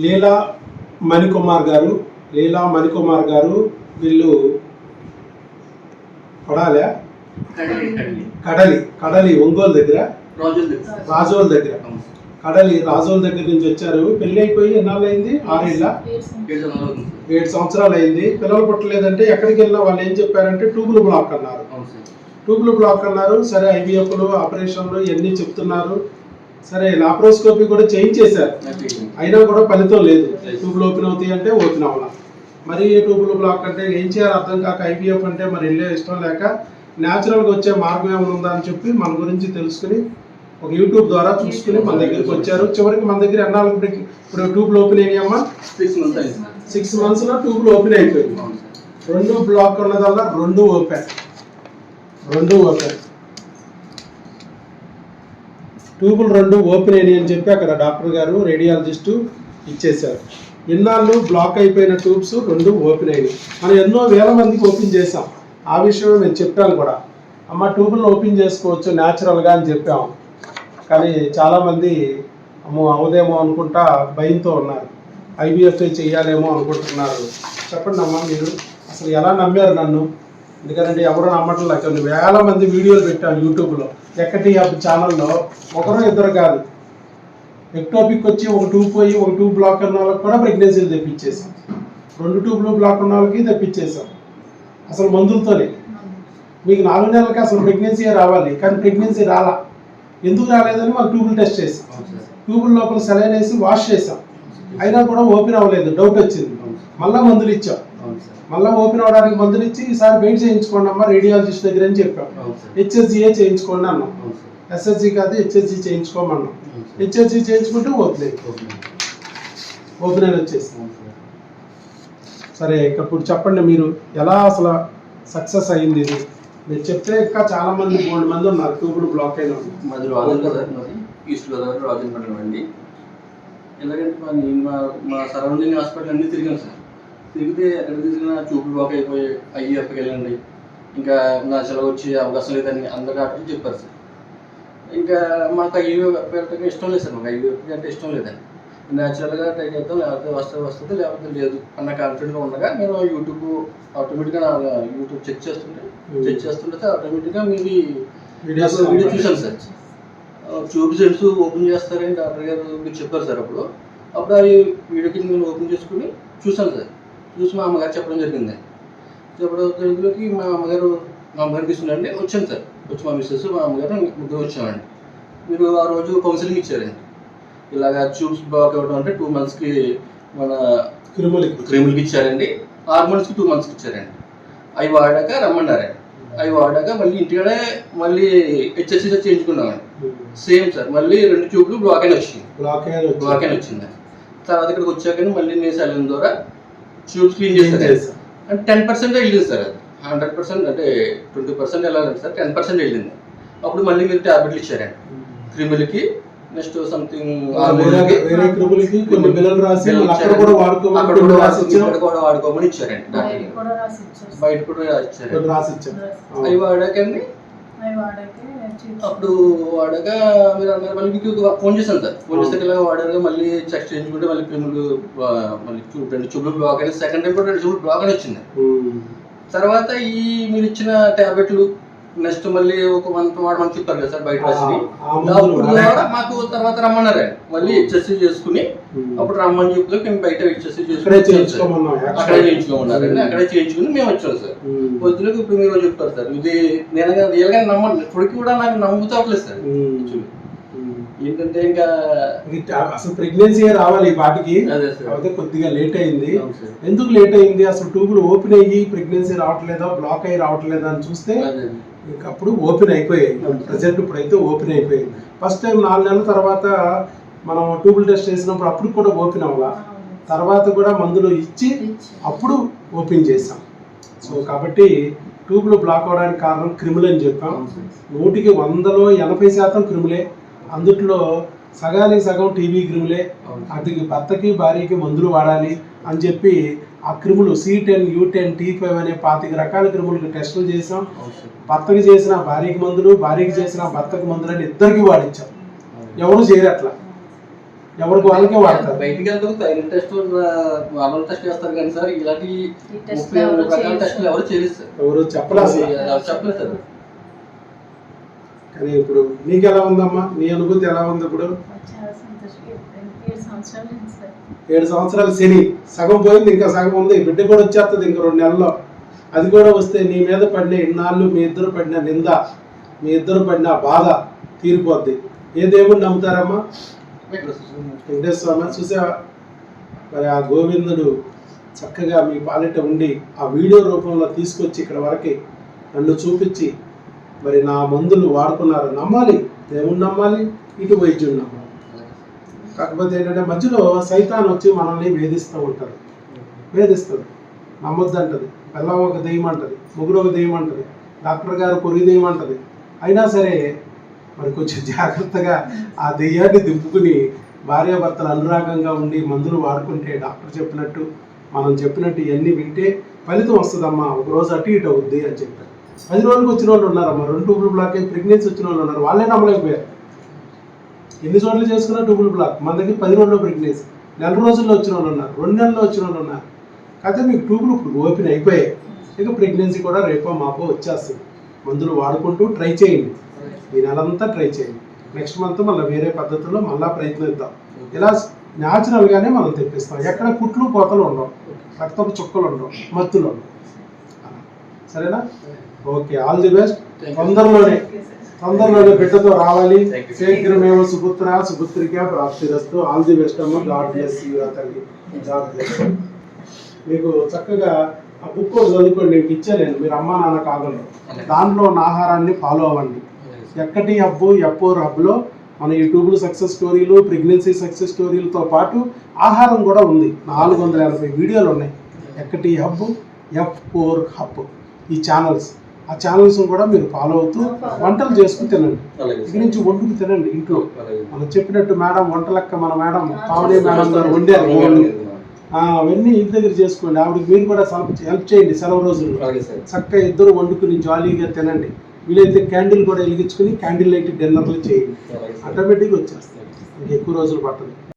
లీలా మణికుమార్ గారు లీలా మణికుమార్ గారు వీళ్ళు కొడాలా. కడలి కడలి ఒంగోలు దగ్గర? రోజుల దగ్గర. రాజోల్ దగ్గర. కడలి రాజోల్ దగ్గర నుంచి వచ్చారు. పెళ్ళి అయిపోయి ఎన్నాళ్ళు అయింది ఆరేళ్ళ? ఏడు సంవత్సరాలు. అయింది పిల్లలు పుట్టలేదంటే ఎక్కడికి వెళ్ళినా వాళ్ళు ఏం చెప్పారంటే ట్యూబుల్ బ్లాక్ అన్నారు. ట్యూబుల్ బ్లాక్ అన్నారు. సరే ఐవీఎఫ్లు ఆపరేషన్లు ఇవన్నీ చెప్తున్నారు. సరే లాప్రోస్కోపీ కూడా చేయించేశారు. అయినా కూడా ఫలితం లేదు. ట్యూబ్లు ఓపెన్ అవుతాయి అంటే ఓపెన్ అవ్వాలి మరి ట్యూబుల్ బ్లాక్ అంటే ఏం చేయాలి అర్థం కాక ఐవీఎఫ్ అంటే మరి వెళ్ళే ఇష్టం లేక న్యాచురల్గా వచ్చే మార్గం ఏమైనా ఉందా అని చెప్పి మన గురించి తెలుసుకుని ఒక యూట్యూబ్ ద్వారా చూసుకుని మన దగ్గరికి వచ్చారు. చివరికి మన దగ్గర ఎన్నాళ్ళకి ఇప్పుడు ట్యూబ్లు ఓపెన్ అయ్యాయమ్మా సిక్స్ మంత్స్. సిక్స్ మంత్స్లో ట్యూబ్లు ఓపెన్ అయిపోయింది. రెండు బ్లాక్ ఉన్నదల్లా రెండు ఓపెన్. రెండు ఓపెన్. ట్యూబులు రెండు ఓపెన్ అయినాయి అని చెప్పి అక్కడ డాక్టర్ గారు రేడియాలజిస్ట్ ఇచ్చేశారు. ఎన్నాళ్ళు బ్లాక్ అయిపోయిన ట్యూబ్స్ రెండు ఓపెన్ అయినాయి. మనం ఎన్నో వేల మందికి ఓపెన్ చేసాం ఆ విషయం నేను చెప్పాను కూడా. అమ్మ ట్యూబులను ఓపెన్ చేసుకోవచ్చు న్యాచురల్గా అని చెప్పాము. కానీ చాలామంది అమ్మో అవదేమో అనుకుంటా భయంతో ఉన్నారు. ఐబిఎఫ్ఐ చేయాలేమో అనుకుంటున్నారు. చెప్పండి అమ్మా మీరు. అసలు ఎలా నమ్మారు నన్ను? ఎందుకంటే ఎవరు నమ్మటం లేక కొన్ని వేల మంది వీడియోలు పెట్టాను యూట్యూబ్లో ఎక్కటి ఛానల్లో ఒకరు ఇద్దరు కాదు. ఎక్టోపిక్ వచ్చి ఒక టూ పోయి ఒక టూ బ్లాక్ ఉన్న వాళ్ళకి కూడా ప్రెగ్నెన్సీలు తెప్పించేసాం రెండు ట్యూబ్లు బ్లాక్ ఉన్న వాళ్ళకి తెప్పించేసాం అసలు మందులతోనే. మీకు నాలుగు నెలలకి అసలు ప్రెగ్నెన్సీ రావాలి. కానీ ప్రెగ్నెన్సీ రాలా. ఎందుకు రాలేదని మనం ట్యూబుల్ టెస్ట్ చేసాం ట్యూబుల్ లోపల సెలైన్ వేసి వాష్ చేసాం అయినా కూడా ఓపెన్ అవ్వలేదు. డౌట్ వచ్చింది. మళ్ళా మందులు ఇచ్చాం. మళ్ళా ఓపెన్ అవడానికి మందులు ఇచ్చి ఈసారి వెయిట్ చేయించుకోండి అమ్మా రేడియాలజిస్ట్ దగ్గర అని చెప్పాం. హెచ్ఎస్జిఏ చేయించుకోండి అన్నాం. ఎస్ఎస్జి కాదు హెచ్ఎస్జి చేయించుకోమన్నాం. హెచ్ఎస్జి చేయించుకుంటే ఓపెన్ అయింది. ఓపెన్ అయిన వచ్చేసింది. సార్. ఇప్పుడు చెప్పండి మీరు ఎలా అసలు సక్సెస్ అయ్యింది ఇది? మీరు చెప్తే ఇంకా చాలా మంది మూడు మంది ఉన్నారు ట్యూబులు బ్లాక్ అయిన. మాది మాది ఈస్ట్ గోదావరి రాజన్ మండలం అండి. ఎలాగంటే మా మా సరౌండింగ్ హాస్పిటల్ అన్నీ తిరిగాను సార్. తిరిగితే ఎక్కడ తిరిగినా చూపు బ్లాక్ అయిపోయి ఐఎఫ్కి వెళ్ళండి. ఇంకా నా సెలవు వచ్చే అవకాశం లేదని అందరు డాక్టర్లు చెప్పారు సార్. ఇంకా మాకు ఐవీఎఫ్ వెళ్ళటం ఇష్టం లేదు సార్ మాకు ఐవీఎఫ్ అంటే ఇష్టం లేదండి న్యాచురల్గా ట్రై చేద్దాం లేకపోతే వస్తే వస్తుంది లేకపోతే లేదు అన్న కాన్ఫిడెంట్గా ఉండగా నేను యూట్యూబ్ ఆటోమేటిక్గా నా యూట్యూబ్ చెక్ చేస్తుంటే చెక్ చేస్తుంటే ఆటోమేటిక్గా మీది వీడియో చూసాను సార్. ట్యూబ్ సెట్స్ ఓపెన్ చేస్తారని డాక్టర్ గారు మీకు చెప్పారు సార్ అప్పుడు. అప్పుడు అవి వీడియో కింద నేను ఓపెన్ చేసుకుని చూసాను సార్. చూసి మా అమ్మగారు చెప్పడం జరిగింది. చెప్పడం జరిగిలోకి మా అమ్మగారు మా అమ్మగారు తీసుకున్నాండి వచ్చాను సార్. వచ్చి మా మిస్సెస్ మా అమ్మగారు ముగ్గురు వచ్చామండి. మీరు ఆ రోజు కౌన్సిలింగ్ ఇచ్చారండి. ఇలాగ ట్యూబ్స్ బ్లాక్ అవ్వడం అంటే టూ మంత్స్కి మన క్రిములకి క్రీములకి ఇచ్చారండి. హార్మోన్స్కి టూ మంత్స్కి ఇచ్చారండి. అవి వాడాక రమ్మన్నారండి. అవి వాడాక మళ్ళీ ఇంటికాడే మళ్ళీ హెచ్ఎస్సీ చేయించుకున్నామండి. Same sir. మళ్ళీ రెండు ట్యూబ్లు బ్లాక్ అయిన వచ్చింది. బ్లాక్ అయిన బ్లాక్ అయిన వచ్చింది. తర్వాత ఇక్కడికి వచ్చాక మళ్ళీ నేను సెలైన్ ద్వారా ట్యూబ్స్ క్లీన్ చేశాం. అంటే టెన్ పర్సెంట్ వెళ్ళింది సార్ అది. హండ్రెడ్ పర్సెంట్ అంటే ట్వంటీ పర్సెంట్ వెళ్ళాలండి సార్ టెన్ పర్సెంట్ వెళ్ళింది అప్పుడు మళ్ళీ మీరు ట్యాబ్లెట్లు ఇచ్చారండి. క్రిమిలకి నెక్స్ట్ సంథింగ్ వేరే వేరే క్రిములకి కొన్ని బిల్లలు రాసి మళ్ళీ అక్కడ కూడా వాడుకోమని అక్కడ కొన్ని కూడా రాసి ఇచ్చాం ఇక్కడ కూడా వాడుకోమని ఇచ్చారండి బయట కూడా రాసి ఇచ్చారు రాసి అవి వాడాకండి. అప్పుడు వాడాక మీరు అన్నారు మళ్ళీ మీకు ఫోన్ చేశాను సార్. ఫోన్ చేస్తే ఇలా వాడాక మళ్ళీ చెక్ చేయించుకుంటే మళ్ళీ ఆ, మళ్ళీ రెండు చూపులు బ్లాక్ అయినా సెకండ్ టైం కూడా రెండు చూపులు బ్లాక్ అని వచ్చింది. తర్వాత ఈ మీరు ఇచ్చిన టాబ్లెట్లు నెక్స్ట్ మళ్ళీ ఒక మంత్ వాడమని చెప్పారు కదా సార్ బయట వచ్చి మాకు తర్వాత రమ్మన్నారు. మళ్ళీ హెచ్ఎస్సీ చేసుకుని. అప్పుడు రమ్మని చెప్పి మేము బయట హెచ్ఎస్సీ చేసుకుని అక్కడే చేయించుకోమన్నారండి. అక్కడే చేయించుకుని మేము వచ్చాం సార్. పొద్దునకు ఇప్పుడు మీరు చెప్తారు సార్. ఇది నేను రియల్గా నమ్మను. ఇప్పటికి కూడా నాకు నమ్ముతావట్లేదు సార్. ఏంటంటే ఇంకా అసలు ప్రెగ్నెన్సీ రావాలి ఈ వాటికి కాకపోతే కొద్దిగా లేట్ అయింది. ఎందుకు లేట్ అయింది? అసలు ట్యూబులు ఓపెన్ అయ్యి ప్రెగ్నెన్సీ రావట్లేదా? బ్లాక్ అయ్యి రావట్లేదా అని చూస్తే అప్పుడు ఓపెన్ అయిపోయాయి. ప్రజెంట్ ఇప్పుడైతే ఓపెన్ అయిపోయాయి ఫస్ట్ టైం నాలుగు నెలల తర్వాత మనం ట్యూబుల్ టెస్ట్ చేసినప్పుడు అప్పుడు కూడా ఓపెన్ అవ్వాల. తర్వాత కూడా మందులు ఇచ్చి. అప్పుడు ఓపెన్ చేసాం సో కాబట్టి ట్యూబ్లు బ్లాక్ అవడానికి కారణం క్రిములు అని చెప్పాం. నూటికి వందలో ఎనభై శాతం క్రిములే. అందుట్లో సగానికి సగం టీబీ క్రిములే. అది భర్తకి భార్యకి మందులు వాడాలి అని చెప్పి ఆ క్రిములు C ten U ten T five అనే పాతిక రకాల క్రిములకు టెస్టులు చేసాం. భర్తకి చేసిన భార్యకి మందులు భార్యకి చేసిన భర్తకి మందులు అని ఇద్దరికి వాడించాం ఎవరు చేయరు అట్లా. ఎవరికి వాళ్ళకే వాడతారు. బయటికి వెళ్తే థైరాయిడ్ టెస్ట్ నార్మల్ టెస్ట్ చేస్తారు కానీ సార్ ఇలాంటి ముప్పై రకాల టెస్టులు ఎవరు చేయలేదు సార్. ఎవరు చెప్పలే అసలు. ఎవరు చెప్పలేదు సార్. కానీ ఇప్పుడు నీకు ఎలా ఉందమ్మా? నీ అనుభూతి ఎలా ఉంది ఇప్పుడు? ఏడు సంవత్సరాలు శని. సగం పోయింది ఇంకా సగం ఉంది. బిడ్డ కూడా వచ్చేస్తుంది ఇంక రెండు నెలల్లో. అది కూడా వస్తే నీ మీద పడిన ఇన్నాళ్ళు మీ ఇద్దరు పడిన నింద మీ ఇద్దరు పడిన బాధ తీరిపోద్ది. ఏ దేవుడు నమ్ముతారమ్మా? వెంకటేశ్వర స్వామి. చూసావా? మరి ఆ గోవిందుడు చక్కగా మీ పాలిట ఉండి ఆ వీడియో రూపంలో తీసుకొచ్చి ఇక్కడ వరకు నన్ను చూపించి మరి నా మందులు వాడుకున్నారు నమ్మాలి. దేవుణ్ణి నమ్మాలి ఇటు వైద్యుడు నమ్మాలి. కాకపోతే ఏంటంటే మధ్యలో సైతాన్ వచ్చి మనల్ని వేధిస్తూ ఉంటారు వేధిస్తుంది నమ్మొద్దంటది. పిల్లం ఒక దెయ్యం అంటది ముగ్గురు ఒక దెయ్యం అంటది డాక్టర్ గారు పొరుగు దెయ్యం అంటది. అయినా సరే మరి కొంచెం జాగ్రత్తగా ఆ దెయ్యాన్ని దింపుకుని భార్యాభర్తలు అనురాగంగా ఉండి మందులు వాడుకుంటే డాక్టర్ చెప్పినట్టు మనం చెప్పినట్టు ఇవన్నీ వింటే ఫలితం వస్తుందమ్మా. ఒక రోజు అటు ఇటు అవుద్ది అని చెప్పారు. పది రోజులకు వచ్చిన వాళ్ళు ఉన్నారమ్మా. రెండు టూబుల్ బ్లాక్ ప్రెగ్నెన్సీ వచ్చిన వాళ్ళు ఉన్నారు. వాళ్ళే నమ్మలేకపోయారు. ఎన్ని చోట్ల చేసుకున్న టూబుల్ బ్లాక్? మన దగ్గర పది రోజుల్లో ప్రెగ్నెన్సీ. నెల రోజుల్లో వచ్చిన వాళ్ళు ఉన్నారు. రెండు నెలల్లో వచ్చిన వాళ్ళు ఉన్నారు. కాకపోతే మీకు ట్యూబులు ఇప్పుడు ఓపెన్ అయిపోయాయి. ఇక ప్రెగ్నెన్సీ కూడా రేపో మాపో వచ్చేస్తుంది. మందులు వాడుకుంటూ ట్రై చేయండి. ఈ నెలంతా ట్రై చేయండి. నెక్స్ట్ మంత్ మళ్ళీ వేరే పద్ధతుల్లో మళ్ళీ ప్రయత్నిద్దాం ఇలా న్యాచురల్గానే మనం తెప్పిస్తాం. ఎక్కడ కుట్లు కోతలు ఉండవు. రక్తపు చుక్కలు ఉండవు. మత్తులు ఉండవు. సరేనా? ఓకే ఆల్ ది బెస్ట్ తొందరలోనే తొందరలోనే బిడ్డతో రావాలి. శీఘ్రమేమో సుపుత్ర సుపుత్రిక ప్రాప్తిరస్తు. ఆల్ ది బెస్ట్ అమ్మ. గాడ్ బ్లెస్ యూ తల్లి. గాడ్ బ్లెస్ మీకు చక్కగా ఆ బుక్ చదువుకోండి. మీకు ఇచ్చా నేను మీరు అమ్మా నాన్న కాగలరు దాంట్లో ఉన్న ఆహారాన్ని ఫాలో అవ్వండి. ఎక్కటి హబ్బు ఎప్పోర్ హబ్లో మన యూట్యూబ్లో సక్సెస్ స్టోరీలు ప్రెగ్నెన్సీ సక్సెస్ స్టోరీలతో పాటు ఆహారం కూడా ఉంది. నాలుగు వందల ఎనభై వీడియోలు ఉన్నాయి. ఎక్కటి హబ్ ఎఫ్ ఫోర్ హబ్ ఈ ఛానల్స్ ఆ ఛానల్స్ కూడా మీరు ఫాలో అవుతూ వంటలు చేసుకుని తినండి. అలాగే ఇక నుంచి వండుకు తినండి ఇంట్లో. మనం చెప్పినట్టు మేడం వంటలక్క మన మేడం పావని మేడం గారు వండారు. అవన్నీ ఇంటి దగ్గర చేసుకోండి. ఆవిడకి మీరు కూడా హెల్ప్ చేయండి సెలవు సార్. చక్కగా ఇద్దరు వండుకుని జాలీగా తినండి. వీలైతే క్యాండిల్ కూడా వెలిగించుకుని క్యాండిల్ లైట్ డిన్నర్లు చేయండి. ఆటోమేటిక్గా వచ్చేస్తాయి. ఎక్కువ రోజులు పట్టదు.